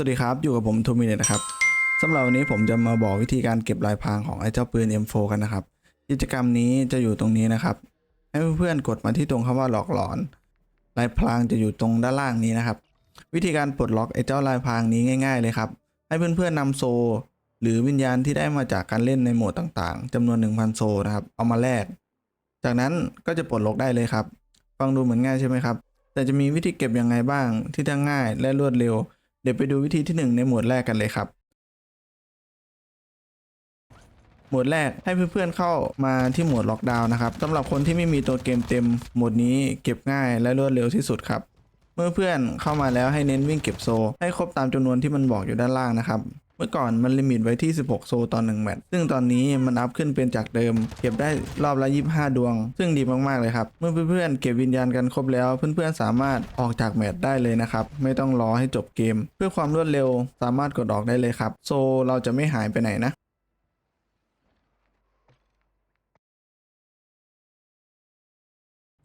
วัสดีครับ อยู่กับผมทูมิเนตนะครับสำหรับวันนี้ผมจะมาบอกวิธีการเก็บลายพรางของไอ้เจ้าปืน M4 กันนะครับ กิจกรรมนี้จะอยู่ตรงนี้นะครับ ให้เพื่อนๆกดมาที่ตรงคำว่าหลอกหลอน ลายพรางจะอยู่ตรงด้านล่างนี้นะครับ วิธีการปลดล็อกไอ้เจ้าลายพรางนี้ง่าย ๆ เลยครับ ให้เพื่อนๆนำโซ หรือวิญญาณที่ได้มาจากการเล่นในโหมดต่างๆจำนวน 1,000 โซนะครับ เอามาแลก จากนั้นก็จะปลดล็อกได้เลยครับ ฟังดูเหมือนง่ายใช่ไหมครับ แต่จะมีวิธีเก็บยังไงบ้างที่ทั้งง่ายและรวดเร็ว เดี๋ยวไปดูวิธีที่ 1 ในหมวดแรกกันเลยครับ หมวดแรกให้เพื่อนๆเข้ามาที่หมวดล็อกดาวน์นะครับสำหรับคนที่ไม่มีตัวเกมเต็มหมวดนี้เก็บง่ายและรวดเร็วที่สุดครับ เมื่อเพื่อนเข้ามาแล้วให้เน้นวิ่งเก็บโซ ให้ครบตามจำนวนที่มันบอกอยู่ด้านล่างนะครับ เมื่อก่อนมันลิมิตไว้ที่ 16 โซต่อ1แมตช์ ซึ่งตอนนี้มันอัพขึ้นเป็นจากเดิม เก็บได้รอบละ 25 ดวง ซึ่งดีมากๆเลยครับ เมื่อเพื่อนๆเก็บวิญญาณกันครบแล้ว เพื่อนๆสามารถออกจากแมตช์ได้เลยนะครับ ไม่ต้องรอให้จบเกม เพื่อความรวดเร็วสามารถกดออกได้เลยครับ โซเราจะไม่หายไปไหนนะ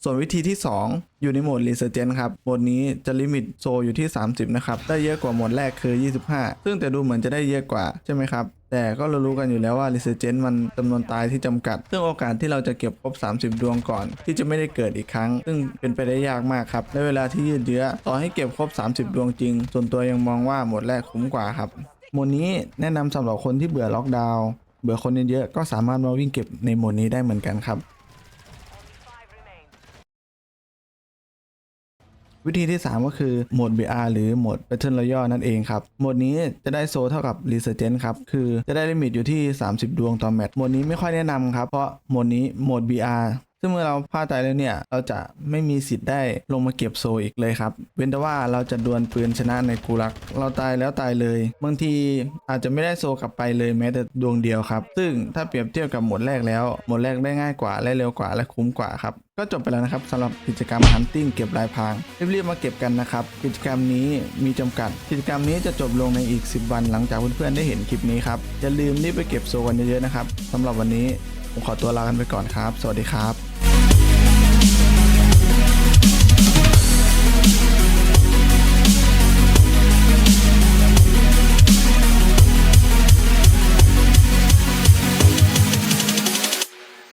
ส่วนวิธีที่ 2 อยู่ในโหมด r e s u r g e n ครับ โหมดนี้จะลิมิตโซอยู่ที่ 30 นะครับ ได้เยอะกว่าโหมดแรกคือ 25 ซึ่งแต่ดูเหมือนจะได้เยอะกว่า ใช่ไหมครับ แต่ก็เรารู้กันอยู่แล้วว่า r e s u r g e n มันจำนวนตายที่จำกัด ซึ่งโอกาสที่เราจะเก็บครบ 30 ดวงก่อน ที่จะไม่ได้เกิดอีกครั้ง ซึ่งเป็นไปได้ยากมากครับและเวลาที่ยืดเยื้อต่อให้เก็บครบ 30 ดวงจริง ส่วนตัวยังมองว่าโหมดแรกคุ้มกว่าครับโหมดนี้แนะนำสำหรับคนที่เบื่อล็อกดาวน์เบื่อคนเยอะๆก็สามารถมาวิ่งเก็บในโหมดนี้ได้เหมือนกันครับ วิธีที่ 3 ก็คือโหมด BR หรือโหมด Battle Royale นั่นเองครับ โหมดนี้จะได้โซเท่ากับ Resurgent ครับ คือจะได้ลิมิตอยู่ที่ 30 ดวงต่อแมตช์โหมดนี้ไม่ค่อยแนะนำครับ เพราะโหมดนี้โหมด BR ซึ่งเมื่อเราพลาดใจแล้วเนี่ย เราจะไม่มีสิทธิ์ได้ลงมาเก็บโซอีกเลยครับ เว้นแต่ว่าเราจะดวลปืนชนะในกูรัก เราตายแล้วตายเลย บางทีอาจจะไม่ได้โซกลับไปเลยแม้แต่ดวงเดียวครับ ซึ่งถ้าเปรียบเทียบกับหมดแรกแล้ว หมดแรกได้ง่ายกว่าและเร็วกว่าและคุ้มกว่าครับ ก็จบไปแล้วนะครับสำหรับกิจกรรม Hunting เก็บลายพรางรีบๆมาเก็บกันนะครับ กิจกรรมนี้มีจำกัด กิจกรรมนี้จะจบลงในอีก 10 วันหลังจากเพื่อนๆได้เห็นคลิปนี้ครับอย่าลืมรีบไปเก็บโซกันเยอะๆนะครับสำหรับวันนี้ผมขอตัวลากันไปก่อนครับ สวัสดีครับ